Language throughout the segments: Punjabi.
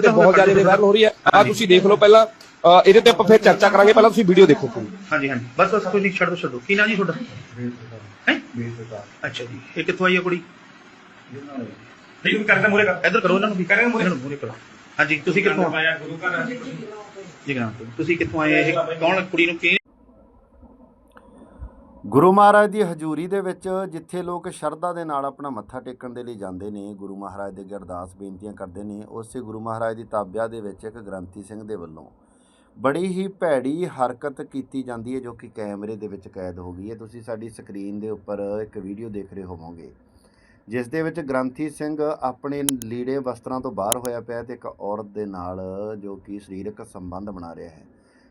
ਤੇ ਬਹੁਤ ਜ਼ਿਆਦਾ ਵਾਇਰਲ ਹੋ ਰਹੀ ਹੈ। ਆ ਤੁਸੀਂ ਦੇਖ ਲਓ ਪਹਿਲਾਂ ਅ, ਇਹਦੇ ਤੇ ਆਪਾਂ ਫਿਰ ਚਰਚਾ ਕਰਾਂਗੇ ਪਹਿਲਾਂ ਤੁਸੀਂ ਵੀਡੀਓ ਦੇਖੋ ਪੂਰੀ। ਹਾਂਜੀ ਹਾਂਜੀ। ਬਸ ਬਸ ਕੋਈ ਨਹੀਂ ਛੱਡ ਦੋ ਛੱਡੋ ਕੀ ਨਾਂ ਜੀ ਤੁਹਾਡਾ? ਹੈ? ਅੱਛਾ ਜੀ। ਇਹ ਕਿੱਥੋਂ ਆਈ ਹੈ ਕੁੜੀ? ਨਹੀਂ ਤੂੰ ਕਰਦਾ ਮੂਰੇ ਕਰ। ਇੱਧਰ ਕਰੋ ਇਹਨਾਂ ਨੂੰ ਵੀ। ਇਹਨਾਂ ਨੂੰ ਮੂਹਰੇ ਕਰੋ। ਹਾਂਜੀ ਤੁਸੀਂ ਕਿੱਥੋਂ? ਆਏ ਆਇਆ ਗੁਰੂ ਘਰ ਜੀ। ਗ੍ਰਾਮ ਤੋਂ ਤੁਸੀਂ ਕਿੱਥੋਂ ਆਏ ਇਹ ਕੌਣ ਕੁੜੀ ਨੂੰ ਕੀ ਗੁਰੂ ਮਹਾਰਾਜ ਦੀ ਹਜ਼ੂਰੀ ਦੇ ਵਿੱਚ ਜਿੱਥੇ ਲੋਕ ਸ਼ਰਧਾ ਦੇ ਨਾਲ ਆਪਣਾ ਮੱਥਾ ਟੇਕਣ ਦੇ ਲਈ ਜਾਂਦੇ ਨੇ, ਗੁਰੂ ਮਹਾਰਾਜ ਦੇ ਅੱਗੇ ਅਰਦਾਸ ਬੇਨਤੀਆਂ ਕਰਦੇ ਨੇ, ਉਸੇ ਗੁਰੂ ਮਹਾਰਾਜ ਦੀ ਤਾਬਿਆ ਦੇ ਵਿੱਚ ਇੱਕ ਗ੍ਰੰਥੀ ਸਿੰਘ ਦੇ ਵੱਲੋਂ ਬੜੀ ਹੀ ਭੈੜੀ ਹਰਕਤ ਕੀਤੀ ਜਾਂਦੀ ਹੈ ਜੋ ਕਿ ਕੈਮਰੇ ਦੇ ਵਿੱਚ ਕੈਦ ਹੋ ਗਈ ਹੈ। ਤੁਸੀਂ ਸਾਡੀ ਸਕਰੀਨ ਦੇ ਉੱਪਰ ਇੱਕ ਵੀਡੀਓ ਦੇਖ ਰਹੇ ਹੋਵੋਗੇ, ਜਿਸ ਦੇ ਵਿੱਚ ਗ੍ਰੰਥੀ ਸਿੰਘ ਆਪਣੇ ਲੀੜੇ ਵਸਤਰਾਂ ਤੋਂ ਬਾਹਰ ਹੋਇਆ ਪਿਆ ਤੇ ਇੱਕ ਔਰਤ ਦੇ ਨਾਲ ਜੋ ਕਿ ਸਰੀਰਕ ਸੰਬੰਧ ਬਣਾ ਰਿਹਾ ਹੈ।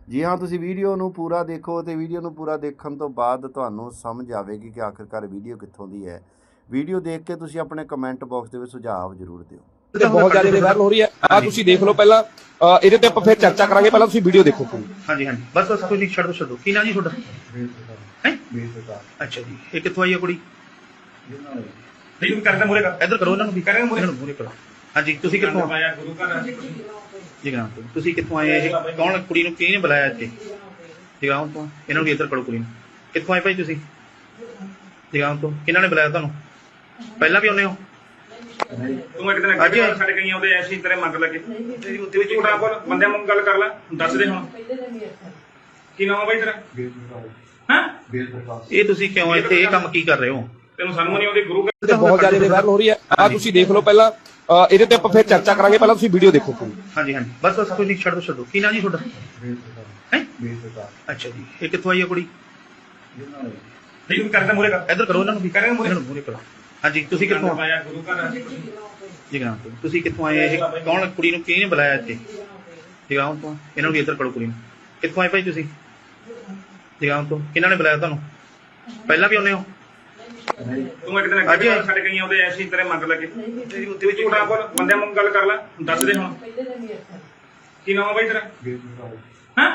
ਜੀ ਹਾਂ ਤੁਸੀਂ ਵੀਡੀਓ ਨੂੰ ਪੂਰਾ ਦੇਖੋ ਤੇ ਵੀਡੀਓ ਨੂੰ ਪੂਰਾ ਦੇਖਣ ਤੋਂ ਬਾਅਦ ਤੁਹਾਨੂੰ ਸਮਝ ਆਵੇਗੀ ਕਿ ਆਖਿਰਕਾਰ ਵੀਡੀਓ ਕਿੱਥੋਂ ਦੀ ਹੈ। ਵੀਡੀਓ ਦੇਖ ਕੇ ਤੁਸੀਂ ਆਪਣੇ ਕਮੈਂਟ ਬਾਕਸ ਦੇ ਵਿੱਚ ਸੁਝਾਅ ਜ਼ਰੂਰ ਦਿਓ। ਤੇ ਬਹੁਤ ਜ਼ਿਆਦਾ ਵਾਇਰਲ ਹੋ ਰਹੀ ਹੈ। ਆ ਤੁਸੀਂ ਦੇਖ ਲਓ ਪਹਿਲਾਂ ਇਹਦੇ ਤੇ ਆਪਾਂ ਫਿਰ ਚਰਚਾ ਕਰਾਂਗੇ ਪਹਿਲਾਂ ਤੁਸੀਂ ਵੀਡੀਓ ਦੇਖੋ ਪੂਰੀ। ਹਾਂਜੀ ਹਾਂਜੀ। ਬਸ ਬਸ ਕੋਈ ਨਹੀਂ ਛੱਡ ਦੋ ਛੱਡੋ ਕੀ ਨਾਂ ਜੀ ਤੁਹਾਡਾ? ਹੈ? ਅੱਛਾ ਜੀ। ਇਹ ਕਿੱਥੋਂ ਆਈ ਹੈ ਕੁੜੀ? ਨਹੀਂ ਤੂੰ ਕਰਦਾ ਮੂਰੇ ਕਰ ਇੱਧਰ ਕਰੋ ਇਹਨਾਂ ਨੂੰ ਵੀ। ਕਰਾਂਗੇ ਮੂਹਰੇ। ਇਹਨਾਂ ਨੂੰ ਮੂਹਰੇ ਕਰੋ। ਹਾਂਜੀ ਤੁਸੀਂ ਕਿੱਥੋਂ? ਆਏ ਆਇਆ ਗੁਰੂ ਘਰ ਜੀ ਗ੍ਰਾਮ ਤੋਂ ਤੁਸੀਂ ਕਿੱਥੋਂ ਆਏ ਇਹ? ਕੌਣ ਕੁੜੀ ਨੂੰ ਕਿਹਨੇ ਬੁਲਾਇਆ ਇੱਥੇ? ਜਗਾਉਂ ਤੋਂ ਇਹਨਾਂ ਨੂੰ ਇੱਧਰ ਕਰੋ ਕੁੜੀ ਨੂੰ। ਕਿੱਥੋਂ ਆਏ ਭਾਈ ਤੁਸੀਂ? ਜਗਾਉਂ ਤੋਂ ਕਿਹਨਾਂ ਨੇ ਬੁਲਾਇਆ ਤੁਹਾਨੂੰ? ਪਹਿਲਾਂ ਵੀ ਆਉਂਦੇ ਹੋ? ਤੂੰ ਇੱਕ ਦਿਨ ਅੱਜ ਅੱਗੇ ਛੱਡ ਗਈਆਂ ਉਹਦੇ ਐਸੀ ਤੇਰੇ ਮੰਗ ਲੱਗੇ। ਤੇਰੀ ਉੱਤੇ ਵਿੱਚ ਝੂਠਾ ਬੋਲ ਬੰਦਿਆਂ ਗੱਲ ਕਰ ਲੈ ਦੱਸ ਦੇ ਹੁਣ। ਕੀ ਨਾਮ ਆ ਬਾਈ ਤੇਰਾ? ਹਾਂ? ਇਹ ਤੁਸੀਂ ਕਿਉਂ ਇੱਥੇ ਇਹ ਕੰਮ ਕੀ ਕਰ ਰਹੇ ਹੋ? ਤੈਨੂੰ ਸਾਨੂੰ ਨਹੀਂ ਆਉਂਦੀ ਗੁਰੂ ਘਰ ਤੇ ਬਹੁਤ ਜ਼ਿਆਦਾ ਵਾਇਰਲ ਹੋ ਰਹੀ ਹੈ। ਆ ਤੁਸੀਂ ਦੇਖ ਲਓ ਪਹਿਲਾਂ ਅ, ਇਹਦੇ ਤੇ ਆਪਾਂ ਫਿਰ ਚਰਚਾ ਕਰਾਂਗੇ ਪਹਿਲਾਂ ਤੁਸੀਂ ਵੀਡੀਓ ਦੇਖੋ ਪੂਰੀ। ਹਾਂਜੀ ਹਾਂਜੀ। ਬਸ ਬਸ ਕੋਈ ਨਹੀਂ ਛੱਡ ਦੋ ਛੱਡੋ ਕੀ ਨਾਂ ਜੀ ਤੁਹਾਡਾ? ਹੈ? ਅੱਛਾ ਜੀ। ਇਹ ਕਿੱਥੋਂ ਆਈ ਹੈ ਕੁੜੀ? ਨਹੀਂ ਤੂੰ ਕਰਦਾ ਮੂਰੇ ਕਰ। ਇੱਧਰ ਕਰੋ ਇਹਨਾਂ ਨੂੰ ਵੀ। ਕਰਾਂਗੇ। ਇਹਨਾਂ ਨੂੰ ਮੂਹਰੇ ਕਰੋ। ਹਾਂਜੀ ਤੁਸੀਂ ਕਿੱਥੋਂ ਆਇਆ ਗੁਰੂ ਘਰ ਜੀ। ਗ੍ਰਾਮ ਤੋਂ ਤੁਸੀਂ ਕਿੱਥੋਂ ਆਏ? ਇਹ ਕੌਣ ਕੁੜੀ ਨੂੰ ਕਿਹਨੇ ਬੁਲਾਇਆ ਇੱਥੇ? ਜਗਾਉਂ ਤੋਂ। ਇਹਨਾਂ ਨੂੰ ਵੀ ਇੱਧਰ ਕਰੋ ਕੁੜੀ ਨੂੰ। ਕਿੱਥੋਂ ਆਏ ਭਾਈ ਤੁਸੀਂ? ਜਗਾਉਂ ਤੋਂ। ਕਿਹਨਾਂ ਨੇ ਬੁਲਾਇਆ ਤੁਹਾਨੂੰ? ਪਹਿਲਾਂ ਵੀ ਆਉਂਦੇ ਹੋ? ਤੂੰ ਇੱਕ ਦਿਨ ਅੱਜ ਅੱਗੇ ਛੱਡ ਗਈਆਂ ਉਹਦੇ ਐਸੀ ਤੇਰੇ ਮੰਗ ਲੱਗੇ। ਤੇਰੀ ਉੱਤੇ ਵਿੱਚ ਝੂਠਾ ਬੋਲ ਬੰਦਿਆਂ ਵਾਂਗ ਗੱਲ ਕਰ ਲੈ ਦੱਸ ਦੇ ਹੁਣ। ਕੀ ਨਾਮ ਆ ਬਾਈ ਤੇਰਾ? ਹਾਂ?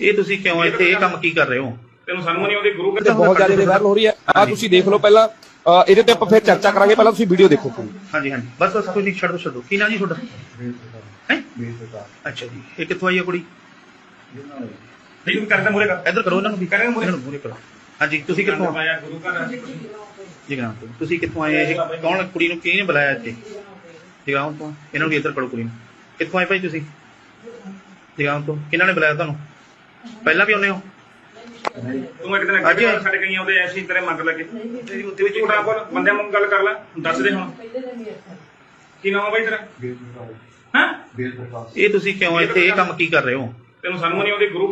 ਇਹ ਤੁਸੀਂ ਕਿਉਂ ਇੱਥੇ ਇਹ ਕੰਮ ਕੀ ਕਰ ਰਹੇ ਹੋ? ਤੈਨੂੰ ਸਾਨੂੰ ਨਹੀਂ ਆਉਂਦੀ ਗੁਰੂ ਤੇ ਘਰ ਬਹੁਤ ਜ਼ਿਆਦਾ ਵਾਇਰਲ ਹੋ ਰਹੀ ਹੈ। ਆ ਤੁਸੀਂ ਦੇਖ ਲਓ ਪਹਿਲਾਂ ਇਹਦੇ ਤੇ ਆਪਾਂ ਫਿਰ ਚਰਚਾ ਕਰਾਂਗੇ ਪਹਿਲਾਂ ਤੁਸੀਂ ਵੀਡੀਓ ਦੇਖੋ ਹਾਂਜੀ ਹਾਂਜੀ। ਬਸ ਬਸ ਕੋਈ ਨਹੀਂ ਛੱਡ ਦੋ ਛੱਡੋ। ਕੀ ਨਾਂ ਜੀ ਤੁਹਾਡਾ? ਹੈ? ਅੱਛਾ ਜੀ। ਇਹ ਕਿੱਥੋਂ ਆਈ ਹੈ ਕੁੜੀ? ਨਹੀਂ ਤੂੰ ਕਰਦਾ ਮੂਰੇ ਕਰ। ਇੱਧਰ ਕਰੋ ਇਹਨਾਂ ਨੂੰ ਵੀ। ਕਰਾਂਗੇ ਨੂੰ ਮੂਹਰੇ ਕਰੋ। ਹਾਂਜੀ ਤੁਸੀਂ ਕਿੱਥੋਂ? ਆਇਆ ਗੁਰੂ ਘਰ ਜੀ ਗ੍ਰਾਮ ਤੋਂ ਤੁਸੀਂ ਕਿੱਥੋਂ ਆਏ? ਇਹ ਕੌਣ ਕੁੜੀ ਨੂੰ ਕਿਹਨੇ ਬੁਲਾਇਆ ਇੱਥੇ? ਜਗਾਉਂ ਤੋਂ। ਇਹਨਾਂ ਨੂੰ ਵੀ ਇੱਧਰ ਕਰੋ ਕੁੜੀ ਨੂੰ। ਕਿੱਥੋਂ ਆਏ ਭਾਈ ਤੁਸੀਂ? ਜਗਾਉਂ ਤੋਂ। ਕਿਹਨਾਂ ਨੇ ਬੁਲਾਇਆ ਤੁਹਾਨੂੰ? ਪਹਿਲਾਂ ਵੀ ਆਉਂਦੇ ਹੋ? ਤੂੰ ਇੱਕ ਦਿਨ ਅੱਗੇ ਛੱਡ ਗਈਆਂ ਉਹਦੇ ਐਸੀ ਤੇਰੇ ਮੰਗ ਲੱਗੇ। ਤੇਰੀ ਉੱਤੇ ਵਿੱਚ ਝੂਠਾ ਬੋਲ ਬੰਦਿਆਂ ਵਾਂਗ ਗੱਲ ਕਰ ਲੈ। ਦੱਸ ਦੇ ਹੁਣ। ਕੀ ਨਾਮ ਆ ਬਾਈ ਤੇਰਾ? ਹਾਂ? ਇਹ ਤੁਸੀਂ ਕਿਉਂ ਇੱਥੇ ਇਹ ਕੰਮ ਕੀ ਕਰ ਰਹੇ ਹੋ? ਤੈਨੂੰ ਸਾਨੂੰ ਨਹੀਂ ਆਉਂਦੀ ਗੁਰੂ